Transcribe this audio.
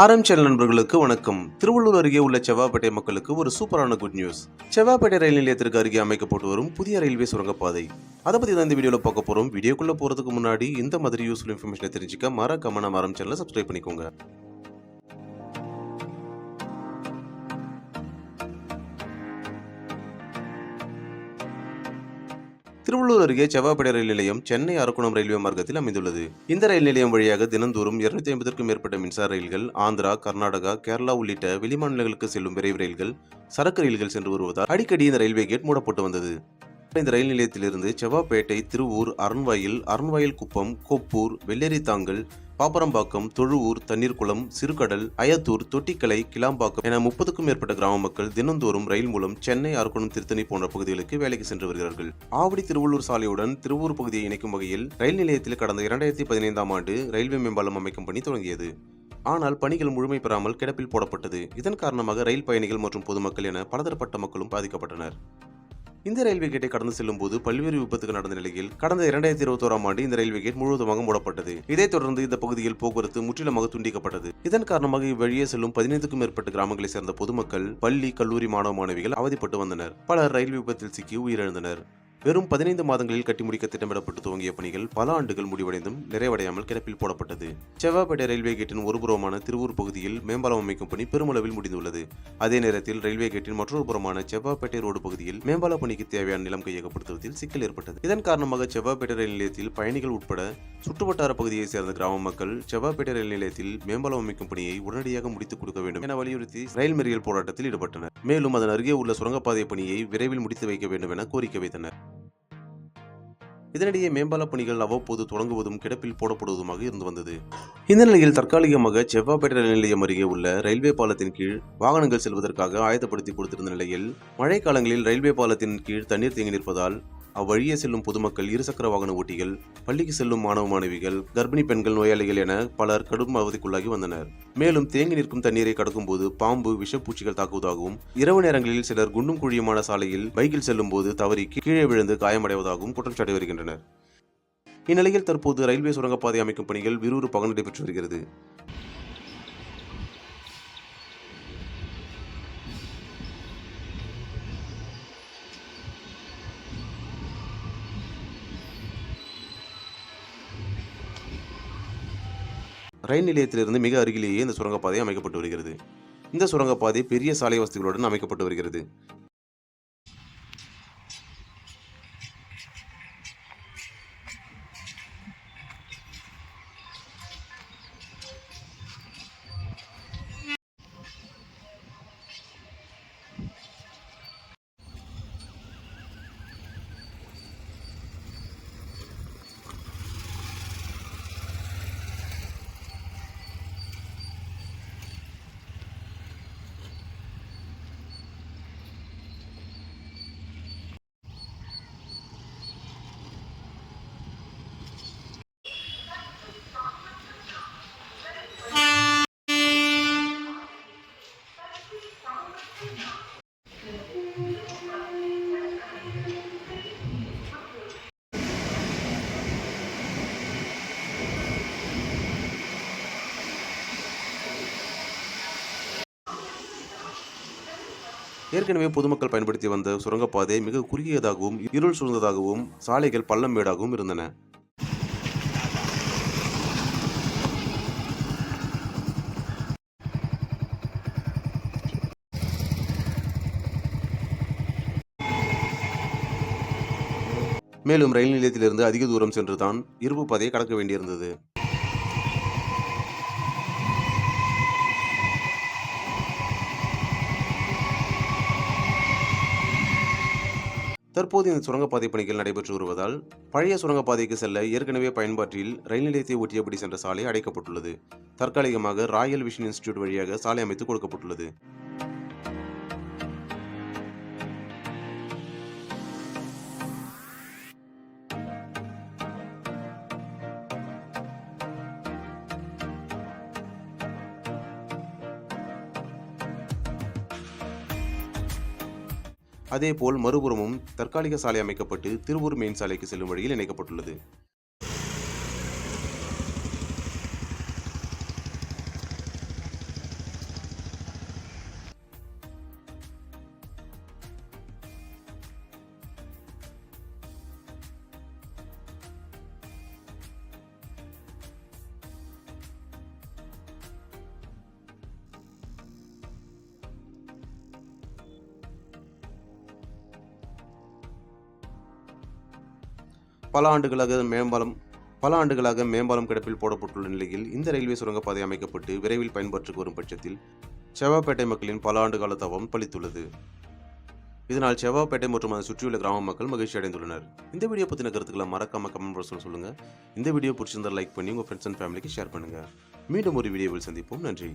ஆரம் சேனல் நண்பர்களுக்கு வணக்கம். திருவள்ளூர் அருகே உள்ள செவ்வாப்பேட்டை மக்களுக்கு ஒரு சூப்பரான குட் நியூஸ் செவ்வாப்பேட்டை ரயில் நிலையத்திற்கு அருகே அமைக்கப்பட்டு வரும் புதிய ரயில்வே சுரங்கப்பாதை. அதை பற்றி தான் இந்த வீடியோவில் பார்க்க போகிறோம் வீடியோக்குள்ளே போகிறதுக்கு முன்னாடி இந்த மாதிரி யூஸ்ஃபுல் இன்ஃபர்மேஷனை தெரிஞ்சுக்க மறக்காம நம்ம ஆரம் சேனலை சப்ஸ்கிரைப் பண்ணிக்கோங்க. திருவள்ளூர் அருகே செவ்வாப்பேட்டை ரயில் நிலையம் சென்னை அரக்குணம் ரயில்வே மார்க்கத்தில் அமைந்துள்ளது. இந்த ரயில் நிலையம் வழியாக தினந்தோறும் இருநூத்தி ஐம்பதற்கும் மேற்பட்ட மின்சார ரயில்கள் ஆந்திரா கர்நாடகா கேரளா உள்ளிட்ட வெளிமாநிலங்களுக்கு செல்லும் விரைவு ரயில்கள் சரக்கு ரயில்கள் சென்று வருவதால் அடிக்கடி இந்த ரயில்வே கேட் மூடப்பட்டு வந்தது. இந்த ரயில் நிலையத்திலிருந்து செவ்வாப்பேட்டை திருவூர் அரண்வாயில் அரண்வாயில் குப்பம் கொப்பூர் வெள்ளேரித்தாங்கல் பாப்பரம்பாக்கம் தொழுவூர் தண்ணீர்குளம் சிறுகடல் அயத்தூர் தொட்டிக்கலை கிளாம்பாக்கம் என முப்பதுக்கும் மேற்பட்ட கிராம மக்கள் தினந்தோறும் ரயில் மூலம் சென்னை அரக்கோணம் திருத்தணி போன்ற பகுதிகளுக்கு வேலைக்கு சென்று வருகிறார்கள். ஆவடி திருவள்ளூர் சாலையுடன் திருவூர் பகுதியை இணைக்கும் வகையில் ரயில் நிலையத்தில் கடந்த இரண்டாயிரத்தி பதினைந்தாம் ஆண்டு ரயில்வே மேம்பாலம் அமைக்கும் பணி தொடங்கியது. ஆனால் பணிகள் முழுமை பெறாமல் கிடப்பில் போடப்பட்டது. இதன் காரணமாக ரயில் பயணிகள் மற்றும் பொதுமக்கள் என பலதரப்பட்ட மக்களும் பாதிக்கப்பட்டனர். இந்த ரயில்வே கேட்டை கடந்து செல்லும் போது பல்வேறு விபத்துகள் நடந்த நிலையில் கடந்த இரண்டாயிரத்தி இருபத்தோராம் ஆண்டு இந்த ரயில்வே கேட் முழுவதுமாக மூடப்பட்டது. இதைத் தொடர்ந்து இந்த பகுதியில் போக்குவரத்து முற்றிலுமாக துண்டிக்கப்பட்டது. இதன் காரணமாக இவ்வழியே செல்லும் பதினைந்துக்கும் மேற்பட்ட கிராமங்களைச் சேர்ந்த பொதுமக்கள் பள்ளி கல்லூரி மாணவ மாணவிகள் அவதிப்பட்டு வந்தனர். பலர் ரயில் விபத்தில் சிக்கி உயிரிழந்தனர். வெறும் பதினைந்து மாதங்களில் கட்டி முடிக்க திட்டமிடப்பட்டு துவங்கிய பணிகள் பல ஆண்டுகள் முடிவடைந்தும் நிறைவடையாமல் கிடப்பில் போடப்பட்டது. செவ்வாப்பேட்டை ரயில்வே கேட்டின் ஒருபுறமான திருவூர் பகுதியில் மேம்பாலம் அமைக்கும் பணி பெருமளவில் முடிந்துள்ளது. அதே நேரத்தில் ரயில்வே கேட்டின் மற்றொரு புறமான செவ்வாப்பேட்டை ரோடு பகுதியில் மேம்பால பணிக்கு தேவையான நிலம் கையகப்படுத்துவதில் சிக்கல் ஏற்பட்டது. இதன் காரணமாக செவ்வாப்பேட்டை ரயில் நிலையத்தில் பயணிகள் உட்பட சுற்றுவட்டார பகுதியைச் சேர்ந்த கிராம மக்கள் செவ்வாப்பேட்டை ரயில் நிலையத்தில் மேம்பாலம் அமைக்கும் பணியை உடனடியாக முடித்துக் கொடுக்க வேண்டும் என வலியுறுத்தி ரயில் மறியல் போராட்டத்தில் ஈடுபட்டனர். மேலும் அதன் அருகே உள்ள சுரங்கப்பாதை பணியை விரைவில் முடித்து வைக்க வேண்டும் என கோரிக்கை வைத்தனர். இதனிடையே மேம்பால பணிகள் அவ்வப்போது தொடங்குவதும் கிடப்பில் போடப்படுவதுமாக இருந்து வந்தது. இந்த நிலையில் தற்காலிகமாக செவ்வாப்பேட்டை ரயில் நிலையம் அருகே உள்ள ரயில்வே பாலத்தின் கீழ் வாகனங்கள் செல்வதற்காக ஆயத்தப்படுத்தி கொடுத்திருந்த நிலையில் மழை காலங்களில் ரயில்வே பாலத்தின் கீழ் தண்ணீர் தேங்கி நிற்பதால் அவ்வழியே செல்லும் பொதுமக்கள் இருசக்கர வாகன ஓட்டிகள் பள்ளிக்கு செல்லும் மாணவ மாணவிகள் கர்ப்பிணி பெண்கள் நோயாளிகள் என பலர் கடும் அவதிக்குள்ளாகி வந்தனர். மேலும் தேங்கி நிற்கும் தண்ணீரை கடக்கும்போது பாம்பு விஷப்பூச்சிகள் தாக்குவதாகவும் இரவு நேரங்களில் சிலர் குண்டும் குழியுமான சாலையில் பைக்கில் செல்லும் போது தவறி கீழே விழுந்து காயமடைவதாகவும் குற்றம் சாட்டி வருகின்றனர். இந்நிலையில் தற்போது ரயில்வே சுரங்கப்பாதை அமைக்கும் பணிகள் விறுவிறுப்பாக நடைபெற்று வருகிறது. ரயில் நிலையத்திலிருந்து மிக அருகிலேயே இந்த சுரங்கப்பாதை அமைக்கப்பட்டு வருகிறது. இந்த சுரங்கப்பாதை பெரிய சாலை வசதிகளுடன் அமைக்கப்பட்டு வருகிறது. ஏற்கனவே பொதுமக்கள் பயன்படுத்தி வந்த சுரங்கப்பாதை மிக குறுகியதாகவும் இருள் சூழ்ந்ததாகவும் சாலைகள் பள்ளம் மேடாகவும் இருந்தன. மேலும் ரயில் நிலையத்திலிருந்து அதிக தூரம் சென்றுதான் இருப்பு பாதையை கடக்க வேண்டியிருந்தது. தற்போது இந்த சுரங்கப்பாதை பணிகள் நடைபெற்று வருவதால் பழைய சுரங்கப்பாதைக்கு செல்ல ஏற்கனவே பயன்பாட்டில் ரயில் நிலையத்தை ஒட்டியபடி சென்ற சாலை அடைக்கப்பட்டுள்ளது. தற்காலிகமாக ராயல் விஷன் இன்ஸ்டிடியூட் வழியாக சாலை அமைத்து கொடுக்கப்பட்டுள்ளது. அதேபோல் மறுபுறமும் தற்காலிக சாலை அமைக்கப்பட்டு திருவூர் மெயின் சாலைக்கு செல்லும் வழியில் இணைக்கப்பட்டுள்ளது. பல ஆண்டுகளாக மேம்பாலம் பல ஆண்டுகளாக மேம்பாலம் கிடப்பில் போடப்பட்டுள்ள நிலையில் இந்த ரயில்வே சுரங்கப்பாதை அமைக்கப்பட்டு விரைவில் பயன்பாட்டுக்கு வரும் பட்சத்தில் செவ்வாப்பேட்டை மக்களின் பல ஆண்டு கால தவம் பளித்துள்ளது இதனால் செவ்வாப்பேட்டை மற்றும் அதை சுற்றியுள்ள கிராம மக்கள் மகிழ்ச்சி அடைந்துள்ளனர். இந்த வீடியோ பற்றின கருத்துக்களை மறக்காம கமெண்ட் பாக்ஸில் சொல்லுங்கள் இந்த வீடியோ பிடிச்சிருந்தால் லைக் பண்ணி உங்கள் ஃப்ரெண்ட்ஸ் அண்ட் ஃபேமிலிக்கு ஷேர் பண்ணுங்கள் மீண்டும் ஒரு வீடியோவில் சந்திப்போம். நன்றி.